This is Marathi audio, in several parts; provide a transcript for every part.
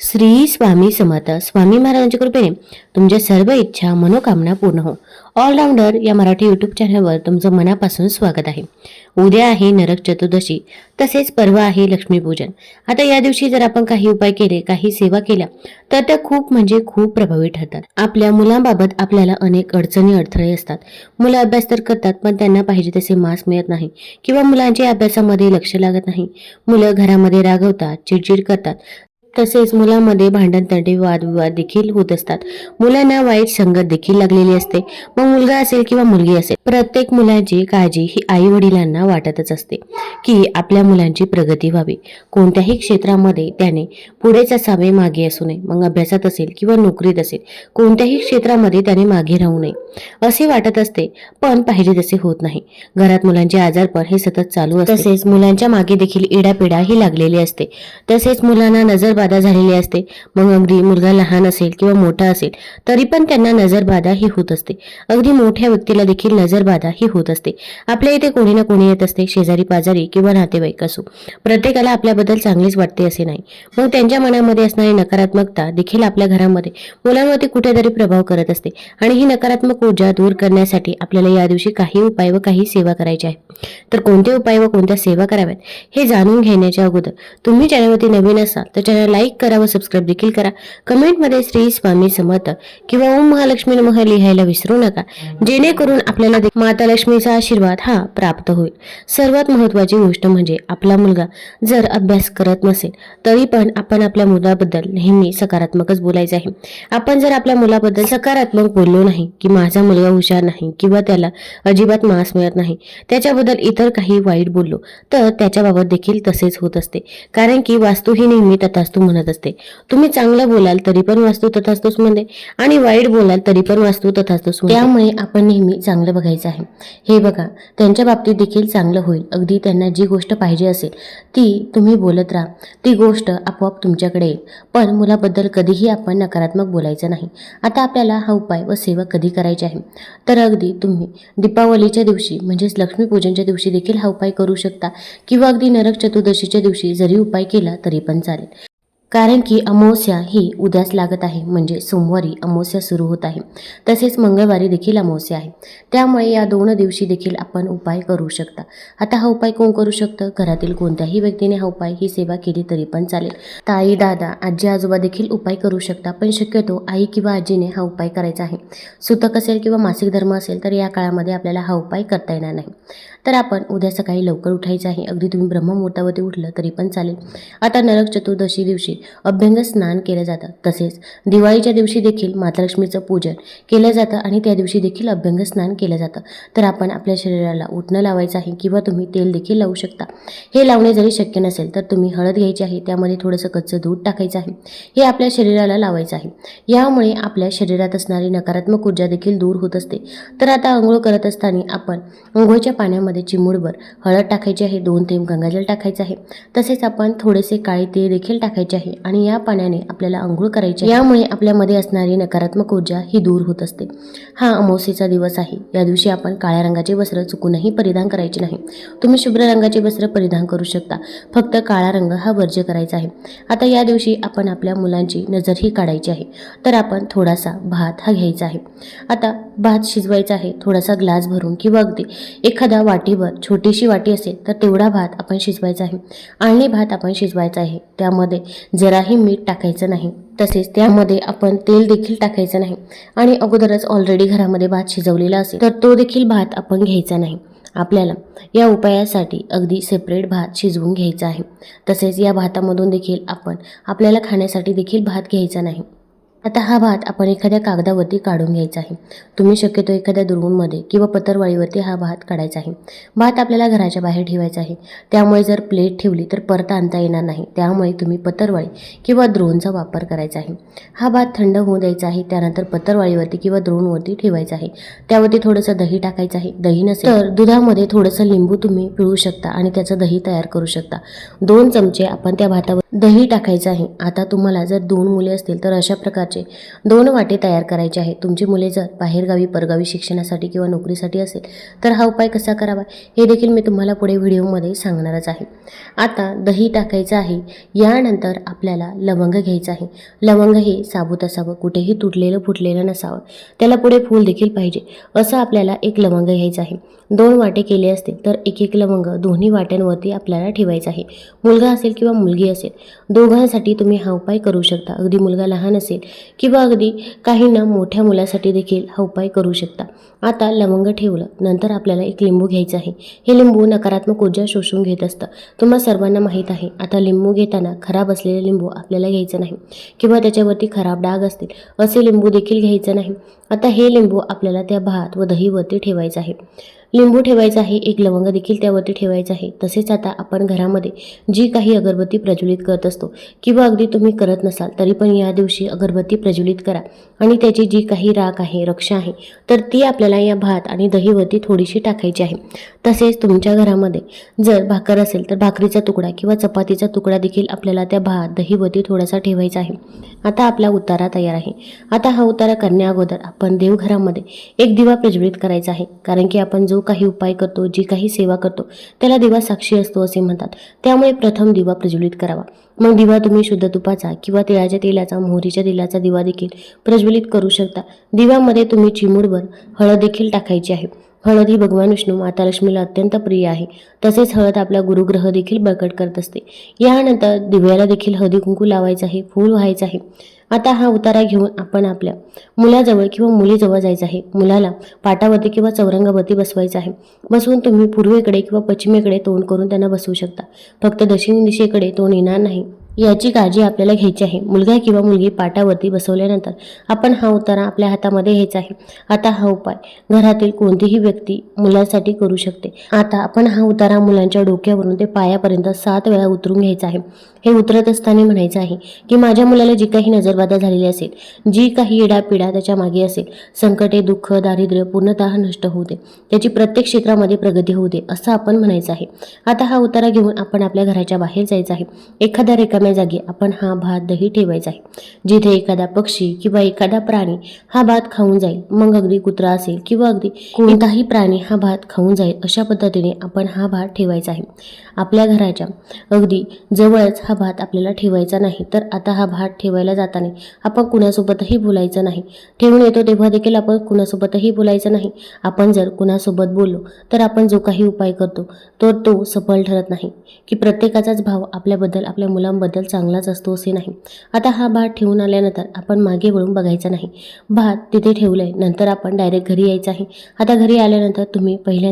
श्री स्वामी समर्थ. स्वामी महाराजांच्या कृपेने तुमच्या सर्व इच्छा मनोकामना पूर्ण हो. ऑलराऊंडर या मराठी यूट्यूब चॅनलवर तुमचं मनापासून स्वागत आहे. उद्या आहे नरक चतुर्दशी तसेच परवा आहे लक्ष्मीपूजन आता या दिवशी जर आपण काही उपाय केले काही सेवा केल्या तर त्या खूप म्हणजे खूप प्रभावी ठरतात. आपल्या मुलांबाबत आपल्याला अनेक अडचणी अडथळे असतात. मुलं अभ्यास तर करतात पण त्यांना पाहिजे तसे मार्क्स मिळत नाही किंवा मुलांच्या अभ्यासामध्ये लक्ष लागत नाही. मुलं घरामध्ये रागवतात चिडचिड करतात. तसेच मुलांमध्ये भांडण वादविवाद देखील होत असतात. मुलांना वाईट संगत देखील लागलेली असते. मग मुलगा असेल किंवा मुलगी असेल प्रत्येक मुलाची काळजी ही आई वडिलांना वाटतच असते की आपल्या मुलांची प्रगती व्हावी. कोणत्याही क्षेत्रामध्ये त्याने पुढेच असावे मागे असू नये. मग अभ्यासात असेल किंवा नोकरीत असेल कोणत्याही क्षेत्रामध्ये त्याने मागे राहू नये. असे वाटत असते पण पाहिजे तसे होत नाही. घरात मुलांचे आजारपण हे सतत चालू असते. तसेच मुलांच्या मागे देखील इडापिडा ही लागलेली असते. तसेच मुलांना नजर नजरबाधा झालेली असते. मग अगदी मुलगा लहान असेल किंवा मोठा असेल तरी पण त्यांना नजरबाधा ही होत असते. अगदी मोठ्या व्यक्तीला देखील नजरबाधा ही होत असते. आपल्या इथे कोणी ना कोणी येत असते शेजारी पाजारी किंवा नातेवाईक असो. प्रत्येकाला आपल्याबद्दल चांगलीच वाटते असे नाही. मग त्यांच्या मनामध्ये असणारी नकारात्मकता देखील आपल्या घरामध्ये मुलांवरती कुठेतरी प्रभाव करत असते. आणि ही नकारात्मक ऊर्जा दूर करण्यासाठी आपल्याला या दिवशी काही उपाय व काही सेवा करायची आहे. तर कोणते उपाय व कोणत्या सेवा कराव्यात हे जाणून घेण्याच्या अगोदर तुम्ही चॅनलवरती नवीन असाल तर चॅनल लाईक करा व सबस्क्राईब देखील करा. कमेंटमध्ये श्री स्वामी समर्थ किंवा ओम महालक्ष्मी नमः लिहायला विसरू नका. जेणेकरून आपल्याला माता लक्ष्मीचा आशीर्वाद हा प्राप्त होईल. सर्वात महत्त्वाची गोष्ट म्हणजे आपला मुलगा जर अभ्यास करत नसेल तरी पण आपण आपल्या मुलाबद्दल नेहमी सकारात्मकच बोलायचं आहे. आपण जर आपल्या मुलाबद्दल सकारात्मक बोललो नाही की माझा मुलगा हुशार नाही किंवा त्याला अजिबात मास मिळत नाही त्याच्याबद्दल इतर काही वाईट बोललो तर त्याच्याबाबत देखील तसेच होत असते. कारण की वास्तू ही नेहमी तथास्तू म्हणत असते. तुम्ही चांगलं बोलाल तरी पण वास्तू तथास्तूच म्हणते. आणि वाईट बोलाल तरी पण वास्तू तथास्तूच म्हणते. त्यामुळे आपण नेहमी चांगलं बघायचं आहे. हे बघा त्यांच्या बाबतीत देखील चांगलं होईल. अगदी त्यांना जी गोष्ट पाहिजे असेल ती तुम्ही बोलत राहा. ती गोष्ट आपोआप तुमच्याकडे येईल. पण मुलाबद्दल कधीही आपण नकारात्मक बोलायचं नाही. आता आपल्याला हा उपाय व सेवा कधी करायची आहे? तर अगदी तुम्ही दीपावलीच्या दिवशी म्हणजेच लक्ष्मीपूजनच्या दिवशी देखील हा उपाय करू शकता. किंवा अगदी नरक चतुर्दशीच्या दिवशी जरी उपाय केला तरी पण चालेल. कारण की अमावस्या ही उद्याच लागत आहे म्हणजे सोमवारी अमावस्या सुरू होत आहे. तसेच मंगळवारी देखील अमावस्या आहे. त्यामुळे या दोन दिवशी देखील आपण उपाय करू शकता. आता हा उपाय कोण करू शकतं? घरातील कोणत्याही व्यक्तीने हा उपाय ही सेवा केली तरी पण चालेल. ताई दादा आजी आजोबा देखील उपाय करू शकता पण शक्यतो आई किंवा आजीने हा उपाय करायचा आहे. सुतक असेल किंवा मासिक धर्म असेल तर या काळामध्ये आपल्याला हा उपाय करता येणार नाही. तर आपण उद्या सकाळी लवकर उठायचं आहे. अगदी तुम्ही ब्रह्ममुहूर्तावरती उठलं तरी पण चालेल. आता नरक चतुर्दशी दिवशी अभ्यंग स्नान केलं जातं. तसेच दिवाळीच्या दिवशी देखील मातालक्ष्मीचं पूजन केलं जातं आणि त्या दिवशी देखील अभ्यंग स्नान केलं जातं. तर आपण आपल्या शरीराला उठणं लावायचं आहे किंवा तुम्ही तेल देखील लावू शकता. हे लावणे जरी शक्य नसेल तर तुम्ही हळद घ्यायची आहे त्यामध्ये थोडंसं कच्चं दूध टाकायचं आहे. हे आपल्या शरीराला लावायचं आहे. यामुळे आपल्या शरीरात असणारी नकारात्मक ऊर्जा देखील दूर होत असते. तर आता आंघोळ करत असताना आपण आंघोळच्या पाण्यामध्ये चिमूडभर हळद टाकायची आहे दोन थेंब गंगाजल टाकायचं आहे. तसेच आपण थोडेसे काळे तीळ देखील टाकायचे आहे. आणि या पाण्याने आपल्याला आंघोळ करायची यामुळे आपल्यामध्ये असणारी नकारात्मक ऊर्जा ही दूर होत असते. हा अमावस्येचा दिवस आहे. या दिवशी आपण काळ्या रंगाचे वस्त्र चुकूनही परिधान करायचे नाही. तुम्ही शुभ्र रंगाचे वस्त्र परिधान करू शकता. फक्त काळा रंग हा वर्ज्य करायचा आहे. आता या दिवशी आपण आपल्या मुलांची नजरही काढायची आहे. तर आपण थोडासा भात हा घ्यायचा आहे. आता भात शिजवायचा आहे. थोडासा ग्लास भरून किंवा अगदी एखाद्या वाटीवर छोटीशी वाटी असेल तर तेवढा भात आपण शिजवायचा आहे. आणि भात आपण शिजवायचा आहे. त्यामध्ये जराही मीठ टाकायचं नाही. तसेच त्यामध्ये आपण तेल देखील टाकायचं नाही. आणि अगोदरच ऑलरेडी घरामध्ये भात शिजवलेला असेल तर तो देखील भात आपण घ्यायचा नाही. आपल्याला या उपायासाठी अगदी सेपरेट भात शिजवून घ्यायचा आहे. तसेच या भातामधून देखील आपण आपल्याला खाण्यासाठी देखील भात घ्यायचा नाही. आता हा भात आपण एखाद्या कागदावरती काढून घ्यायचा आहे. तुम्ही शक्यतो एखाद्या दुर्गुणमध्ये किंवा पत्रवाळीवरती हा भात काढायचा आहे. भात आपल्याला घराच्या बाहेर ठेवायचा आहे. त्यामुळे जर प्लेट ठेवली तर परत आणता येणार नाही. त्यामुळे तुम्ही पत्रवाळी किंवा द्रोणचा वापर करायचा आहे. हा भात थंड होऊ द्यायचा आहे. त्यानंतर पत्रवाळीवरती किंवा द्रोणवरती ठेवायचा आहे. त्यावरती थोडंसं दही टाकायचं आहे. दही नसेल तर दुधामध्ये थोडंसं लिंबू तुम्ही पिळू शकता आणि त्याचं दही तयार करू शकता. दोन चमचे आपण त्या भातावर दही टाकायचं आहे. आता तुम्हाला जर दोन मुले असतील तर अशा प्रकारे लिंबाचे दोन वाटे तयार करायचे आहे तुमची मुले जर बाहेरगावी परगावी शिक्षणासाठी किंवा नोकरीसाठी असेल तर हा उपाय कसा करावा? हे देखील मी तुम्हाला पुढे व्हिडिओमध्ये सांगणारच आहे. आता दही टाकायचं आहे. यानंतर आपल्याला लवंग घ्यायचं आहे. लवंग हे साबूत असावं कुठेही तुटलेलं फुटलेलं नसावं. त्याला पुढे फूल देखील पाहिजे. असं आपल्याला एक लवंग घ्यायचं आहे. दोन वाटे केले असते तर एक एक लवंग दोन्ही वाट्यांवरती आपल्याला ठेवायचं आहे. मुलगा असेल किंवा मुलगी असेल दोघांसाठी तुम्ही हा उपाय करू शकता. अगदी मुलगा लहान असेल किंवा अगदी काहींना मोठ्या मुलासाठी देखील हा उपाय करू शकता. आता लवंग ठेवलं नंतर आपल्याला एक लिंबू घ्यायचं आहे. हे लिंबू नकारात्मक ऊर्जा शोषून घेत असतं. तुम्हा सर्वांना माहीत आहे आता लिंबू घेताना खराब असलेले लिंबू आपल्याला घ्यायचं नाही किंवा त्याच्यावरती खराब डाग असतील असे लिंबू देखील घ्यायचं नाही. आता हे लिंबू आपल्याला त्या भात व दहीवरती ठेवायचं आहे. लिंबू ठेवायचा आहे एक लवंग देखील त्यावरती ठेवायचं आहे. तसेच आता आपण घरामध्ये जी काही अगरबत्ती प्रज्वलित करत असतो किंवा अगदी तुम्ही करत नसाल तरी पण या दिवशी अगरबत्ती प्रज्वलित करा. आणि त्याची जी काही राख आहे रक्षा आहे तर ती आपल्याला या भात आणि दहीवरती थोडीशी टाकायची आहे. तसेच तुमच्या घरामध्ये जर भाकर असेल तर भाकरीचा तुकडा किंवा चपातीचा तुकडा देखील आपल्याला त्या भात दहीवरती थोडासा ठेवायचा आहे. आता आपला उतारा तयार आहे. आता हा उतारा करण्या अगोदर आपण देवघरामध्ये एक दिवा प्रज्वलित करायचा आहे. कारण की आपण जो काही उपाय करतो जी काही सेवा करतो त्याला दिवा साक्षी असतो असे म्हणतात. त्यामुळे प्रथम दिवा प्रज्वलित करावा. मग दिवा तुम्ही शुद्ध तुपाचा किंवा तिळाच्या तेलाचा मोहरीच्या तेलाचा दिवा देखील प्रज्वलित करू शकता. दिव्यामध्ये तुम्ही चिमूडभर हळद देखील टाकायची आहे. हळद ही भगवान विष्णू माता लक्ष्मीला अत्यंत प्रिय आहे. तसेच हळद आपला गुरुग्रह देखील बळकट करत असते. यानंतर दिव्याला देखील हळदी कुंकू लावायचं आहे फूल व्हायचं आहे. आता हा उतारा घेऊन आपण आपल्या मुलाजवळ किंवा मुलीजवळ जायचं आहे. मुलाला पाटावरती किंवा चौरंगावरती बसवायचं आहे. बसवून तुम्ही पूर्वेकडे किंवा पश्चिमेकडे तोंड करून त्यांना बसवू शकता. फक्त दक्षिण दिशेकडे तोंड येणार नाही. याची काळजी आपल्याला घ्यायची आहे. मुलगा किंवा मुलगी पाटावरती बसवल्यानंतर आपण हा उतारा आपल्या हातामध्ये घ्यायचा आहे. आता हा उपाय. घरातील कोणतीही व्यक्ती मुलांसाठी करू शकते. आता आपण हा उतारा मुलांच्या डोक्यावरून ते पायापर्यंत सात वेळा उतरून घ्यायचा आहे. हे उतरत असताना म्हणायचं आहे की माझ्या मुलाला जी काही नजरबाधा झालेली असेल जी काही इडापिडा त्याच्यामागे असेल संकटे दुःख दारिद्र्य पूर्णतः नष्ट होऊ दे. त्याची प्रत्येक क्षेत्रामध्ये प्रगती होऊ दे असं आपण म्हणायचं आहे. आता हा उतारा घेऊन आपण आपल्या घराच्या बाहेर जायचं आहे. एखाद्या रेखा जागी आपण हा भात दही ठेवायचा आहे. जिथे एखादा पक्षी किंवा एखादा प्राणी हा भात खाऊन जाईल मग अगदी कुत्रा असेल किंवा अगदी कोणताही प्राणी हा भात खाऊन जाईल अशा पद्धतीने आपण हा भात ठेवायचा आहे. आपल्या घराच्या अगदी जवळच हा भात आपल्याला ठेवायचा नाही तर आता हा भात ठेवायला जाताना आपण कुणासोबतही बोलायचं नाही. ठेवून येतो तेव्हा देखील आपण कुणासोबतही बोलायचं नाही. आपण जर कुणासोबत बोललो तर आपण जो काही उपाय करतो तर तो सफल ठरत नाही की प्रत्येकाचाच भाव आपल्याबद्दल आपल्या मुलांबद्दल बदल चांगलाच असतो असे नाही. आता हा भात ठेवून आल्यानंतर आपण मागे वळून बघायचा नाही. भात तिथे ठेवलंय नंतर आपण डायरेक्ट घरी यायचं आहे. आता घरी आल्यानंतर तुम्ही पहिल्यांदा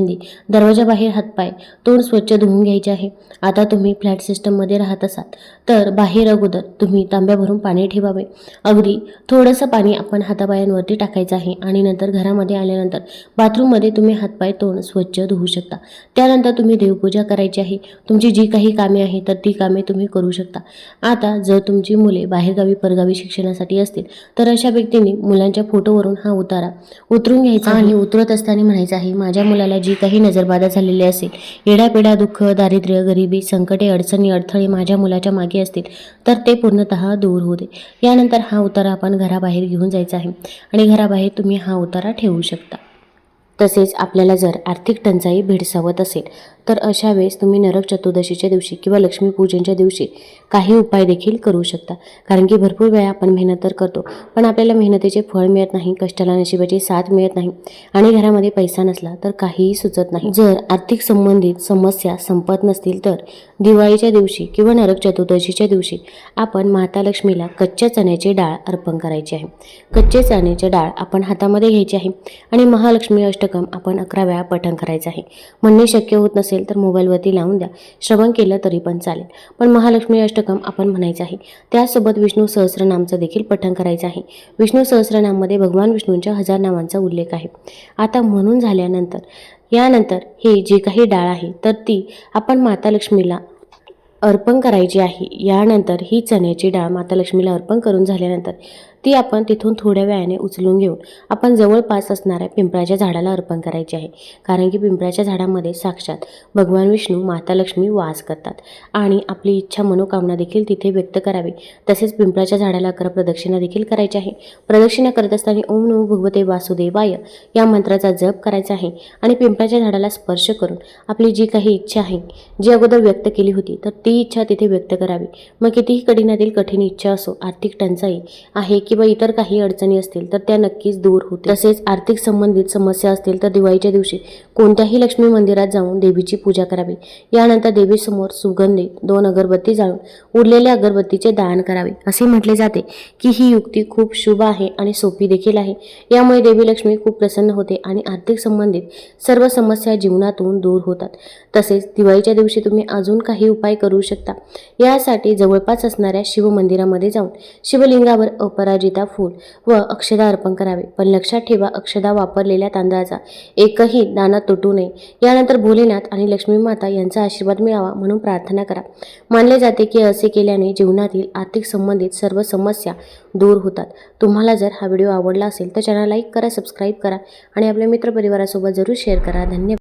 दरवाजाबाहेर हातपाय तोंड स्वच्छ धुवून घ्यायचे आहे. आता तुम्ही फ्लॅट सिस्टममध्ये राहत असाल तर बाहेर अगोदर तुम्ही तांब्या भरून पाणी ठेवावे. अगदी थोडंसं पाणी आपण हातापायांवरती टाकायचं आहे आणि नंतर घरामध्ये आल्यानंतर बाथरूममध्ये तुम्ही हातपाय तोंड स्वच्छ धुवू शकता. त्यानंतर तुम्ही देवपूजा करायची आहे. तुमची जी काही कामे आहेत तर ती कामे तुम्ही करू शकता. आता जर तुमची मुले बाहेरगावी परगावी शिक्षणासाठी असतील तर अशा व्यक्तींनी मुलांच्या फोटोवरून हा उतारा उतरून घ्यायचा आणि उतरत असताना म्हणायचं आहे माझ्या मुलाला जी काही नजरबाधा झालेली असेल येडापिडा दुःख दारिद्र्य गरिबी संकटे अडचणी अडथळे माझ्या मुलाच्या मागे असतील तर ते पूर्णतः दूर होऊ दे. यानंतर हा उतारा आपण घराबाहेर घेऊन जायचा आहे आणि घराबाहेर तुम्ही हा उतारा ठेवू शकता. तसेच आपल्याला जर आर्थिक टंचाई भेडसावत असेल तर अशा वेळेस तुम्ही नरक चतुर्दशीच्या दिवशी किंवा लक्ष्मीपूजनच्या दिवशी काही उपाय देखील करू शकता. कारण की भरपूर वेळा आपण मेहनत तर करतो पण आपल्याला मेहनतीचे फळ मिळत नाही कष्टाला नशिबाची साथ मिळत नाही आणि घरामध्ये पैसा नसला तर काहीही सुचत नाही. जर आर्थिक संबंधित समस्या संपत नसतील तर दिवाळीच्या दिवशी किंवा नरक चतुर्दशीच्या दिवशी आपण माता लक्ष्मीला कच्च्या चण्याची डाळ अर्पण करायची आहे. कच्चे चण्याची डाळ आपण हातामध्ये घ्यायची आहे आणि महालक्ष्मी अष्टकम आपण अकरा वेळा पठण करायचं आहे. म्हणणे शक्य होत नसेल तर मोबाईलवरती लावून द्या. श्रवण केलं तरी पण चालेल. पण महालक्ष्मी अष्टकम आपण म्हणायचं आहे. त्यासोबत विष्णू सहस्रनामचं देखील पठण करायचं आहे. विष्णू सहस्रनाममध्ये भगवान विष्णूंच्या हजार नावांचा उल्लेख आहे. आता म्हणून झाल्यानंतर यानंतर हे जे काही डाळ आहे तर ती आपण माता लक्ष्मीला अर्पण करायची आहे. यानंतर ही चण्याची डाळ माता लक्ष्मीला अर्पण करून झाल्यानंतर ती आपण तिथून थोड्या वेळाने उचलून घेऊन आपण जवळपास असणाऱ्या पिंपळाच्या झाडाला अर्पण करायची आहे. कारण की पिंपळाच्या झाडामध्ये साक्षात भगवान विष्णू माता लक्ष्मी वास करतात. आणि आपली इच्छा मनोकामना देखील तिथे व्यक्त करावी. तसेच पिंपळाच्या झाडाला अकरा प्रदक्षिणा देखील करायची आहे. प्रदक्षिणा करत असताना ओम नमो भगवते वासुदेवाय या मंत्राचा जप करायचा आहे. आणि पिंपळाच्या झाडाला स्पर्श करून आपली जी काही इच्छा आहे जी अगोदर व्यक्त केली होती तर ती इच्छा तिथे व्यक्त करावी. मग कितीही कठीणातील कठीण इच्छा असो आर्थिक टंचाई आहे किंवा इतर काही अडचणी असतील तर त्या नक्कीच दूर होतील. तसेच आर्थिक संबंधित समस्या असतील तर दिवाळीच्या दिवशी कोणत्याही लक्ष्मी मंदिरात जाऊन देवीची पूजा करावी. यानंतर देवीसमोर सुगंधित दोन अगरबत्ती जाळून उरलेल्या अगरबत्तीचे दान करावे. असे म्हटले जाते की ही युक्ती खूप शुभ आहे आणि सोपी देखील आहे. यामुळे देवी लक्ष्मी खूप प्रसन्न होते आणि आर्थिक संबंधित सर्व समस्या जीवनातून दूर होतात. तसेच दिवाळीच्या दिवशी तुम्ही अजून काही उपाय करू शकता. यासाठी जवळपास असणाऱ्या शिव मंदिरामध्ये जाऊन शिवलिंगावर अपराजिता फूल व अक्षदा अर्पण करावे. पण लक्षात ठेवा अक्षदा वापरलेल्या तांदळाचा एकही दाना तुटू नये. यानंतर भोलेनाथ आणि लक्ष्मी माता यांचा आशीर्वाद मिळावा म्हणून प्रार्थना करा. मानले जाते की असे केल्याने जीवनातील आर्थिक संबंधित सर्व समस्या दूर होतात. तुम्हाला जर हा व्हिडिओ आवडला असेल तर चॅनल लाईक करा सबस्क्राईब करा आणि आपल्या मित्रपरिवारासोबत जरूर शेअर करा. धन्यवाद.